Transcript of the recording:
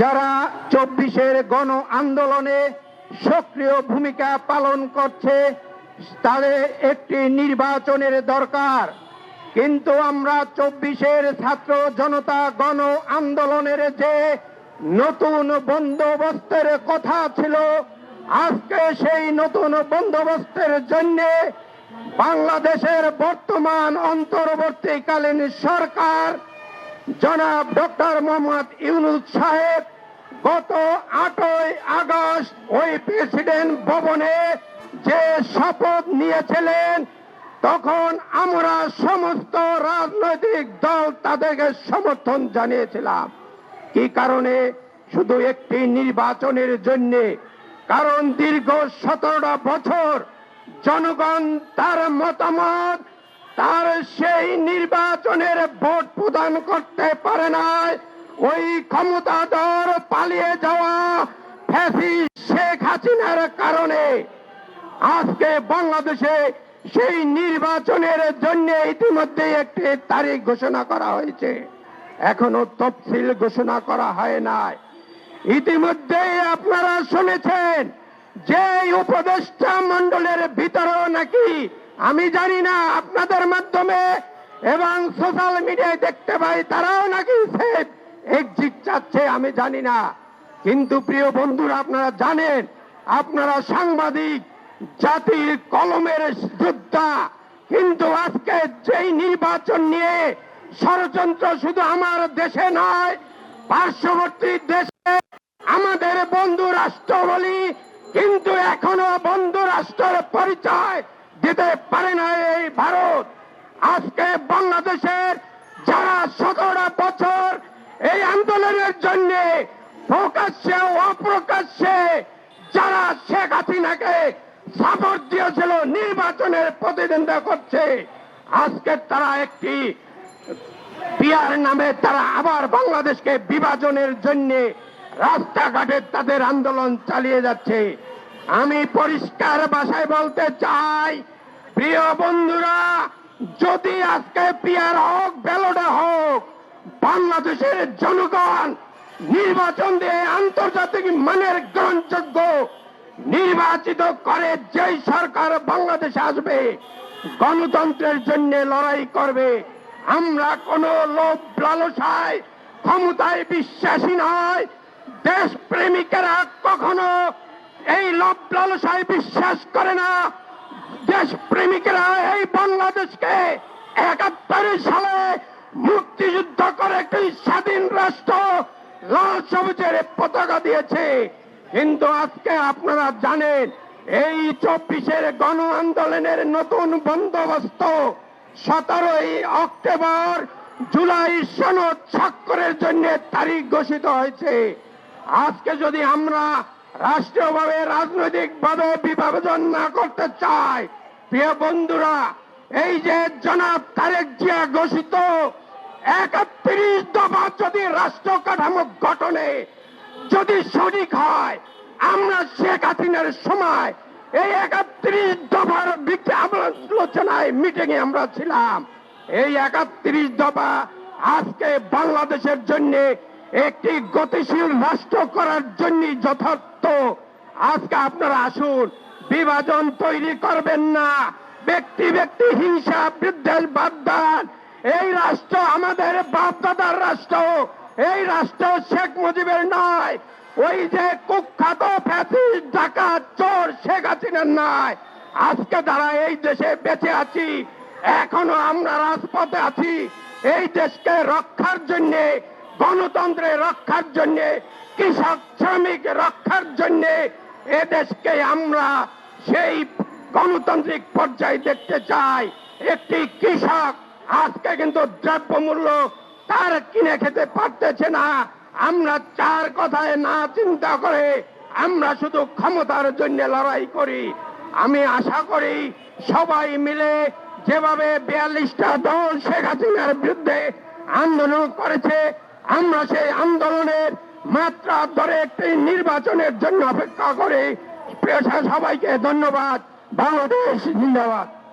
যারা চব্বিশের গণ আন্দোলনে সক্রিয় ভূমিকা পালন করছে, তাদের একটি নির্বাচনের দরকার। কিন্তু আমরা চব্বিশের ছাত্র জনতা গণ আন্দোলনের যে নতুন বন্দোবস্তের কথা ছিল, আজকে সেই নতুন বন্দোবস্তের জন্যে বাংলাদেশের বর্তমান অন্তর্বর্তীকালীন সরকার জনাব ডক্টর মোহাম্মদ ইউনুস সাহেব গত আটই আগস্ট ওই প্রেসিডেন্ট ভবনে যে শপথ নিয়েছিলেন, তখন আমরা সমস্ত রাজনৈতিক দল তাদেরকে সমর্থন জানিয়েছিলাম। কি কারণে? শুধু একটি নির্বাচনের জন্য। কারণ দীর্ঘ সতেরোটা বছর জনগণ তার মতামত, তার সেই নির্বাচনের ভোট প্রদান করতে পারে নাই। ওই ক্ষমতাধর পালিয়ে যাওয়া ফ্যাসি শেখ হাসিনার কারণে। আজকে বাংলাদেশে সেই নির্বাচনের জন্য ইতিমধ্যে একটি তারিখ ঘোষণা করা হয়েছে। এখনও তফসিল ঘোষণা করা হয় নাই। ইতিমধ্যে আপনারা শুনেছেন যে উপদেষ্টা মন্ডলের ভিতরেও নাকি, আমি জানি না, আপনাদের মাধ্যমে এবং সোশ্যাল মিডিয়ায় দেখতে পাই তারাও নাকি সেফ। এক্সিট চাচ্ছে, আমি জানি না। কিন্তু প্রিয় বন্ধুরা, আপনারা জানেন, আপনারা সাংবাদিক, জাতির কলমের যোদ্ধা। কিন্তু আজকে যেই নির্বাচন নিয়ে ষড়যন্ত্র শুধু আমার দেশে নয়, পার্শ্ববর্তী দেশে আমাদের বন্ধু রাষ্ট্র বলি, কিন্তু এখনও বন্ধু রাষ্ট্রের পরিচয় দিতে পারে না এই ভারত। আজকে বাংলাদেশের যারা সতেরোটা বছর এই আন্দোলনের জন্য প্রকাশ্যে অপ্রকাশ্যে যারা শেখ হাসিনাকে সাপোর্ট দিয়েছিল, নির্বাচনের প্রতিদ্বন্দ্বিতা করছে, আজকে তারা একটি পিয়ার নামে তারা আবার বাংলাদেশকে বিভাজনের জন্য রাস্তাঘাটে তাদের আন্দোলন চালিয়ে যাচ্ছে। আমি পরিষ্কার ভাষায় বলতে চাই, প্রিয় বন্ধুরা যদি আজকে পিয়ার হোক, ব্যালটে হোক, বাংলাদেশের জনগণ নির্বাচন দিয়ে আন্তর্জাতিক মানের গ্রহণযোগ্য নির্বাচিত করে যেই সরকার বাংলাদেশে আসবে, গণতন্ত্রের জন্য লড়াই করবে, আমরা কোন লোভ লালসায়, ক্ষমতায় বিশ্বাসী নয়। দেশ প্রেমিকেরা কখনো এই লোভ লালসায় বিশ্বাস করে না। দেশ প্রেমিকেরা এই বাংলাদেশকে একাত্তর সালে মুক্তিযুদ্ধ করে একটি স্বাধীন রাষ্ট্র, লাল সবুজের পতাকা দিয়েছে। কিন্তু আজকে আপনারা জানেন, এই চব্বিশের গণ আন্দোলনের নতুন বন্দোবস্ত সতেরোই অক্টোবর জুলাই সনদ স্বাক্ষরের জন্য তারিখ ঘোষিত হয়েছে। আজকে যদি আমরা রাষ্ট্রীয়ভাবে রাজনৈতিকভাবে বিভাজন না করতে চাই প্রিয় বন্ধুরা, এই যে জনাব তারেক জিয়া ঘোষিত একত্রিশ দফা যদি রাষ্ট্র কাঠামো গঠনে যদি সঠিক হয়, আমরা শেখ হাসিনার সময় এই একত্রিশ দফার আলোচনায় মিটিং এ আমরা ছিলাম। এই একত্রিশ দফা আজকে বাংলাদেশের জন্য একটি গতিশীল রাষ্ট্র করার জন্য যথার্থ। আজকে আপনারা আসুন, বিভাজন তৈরি করবেন না। ব্যক্তি ব্যক্তি হিংসা, বিদ্বেষ বাদ এই রাষ্ট্র আমাদের বাপ দাদার রাষ্ট্র। এই রাষ্ট্র শেখ মুজিবের নয়। ওই যে কুখ্যাত ফ্যাসিস্ট, ডাকাত, চোর শেখ হাসিনার নয়। আজকে যারা এই দেশে বেঁচে আছি, এখনও আমরা রাজপথে আছি। এই দেশকে রক্ষার জন্য গণতন্ত্রের রক্ষার জন্য, কৃষক শ্রমিক রক্ষার জন্য এদেশকে আমরা সেই গণতান্ত্রিক পর্যায়ে দেখতে চাই। একটি কৃষক আজকে কিন্তু দ্রব্যমূল্য তার কিনে খেতে পারতেছে না। আমরা চার কথায় না চিন্তা করে আমরা শুধু ক্ষমতার জন্য লড়াই করি। আমি আশা করি সবাই মিলে যেভাবে বিয়াল্লিশটা দল শেখ হাসিনার বিরুদ্ধে আন্দোলন করেছে আমরা সেই আন্দোলনের মাত্রা ধরে একটি নির্বাচনের জন্য অপেক্ষা করে। পেশা সবাইকে ধন্যবাদ। বাংলাদেশ জিন্দাবাদ।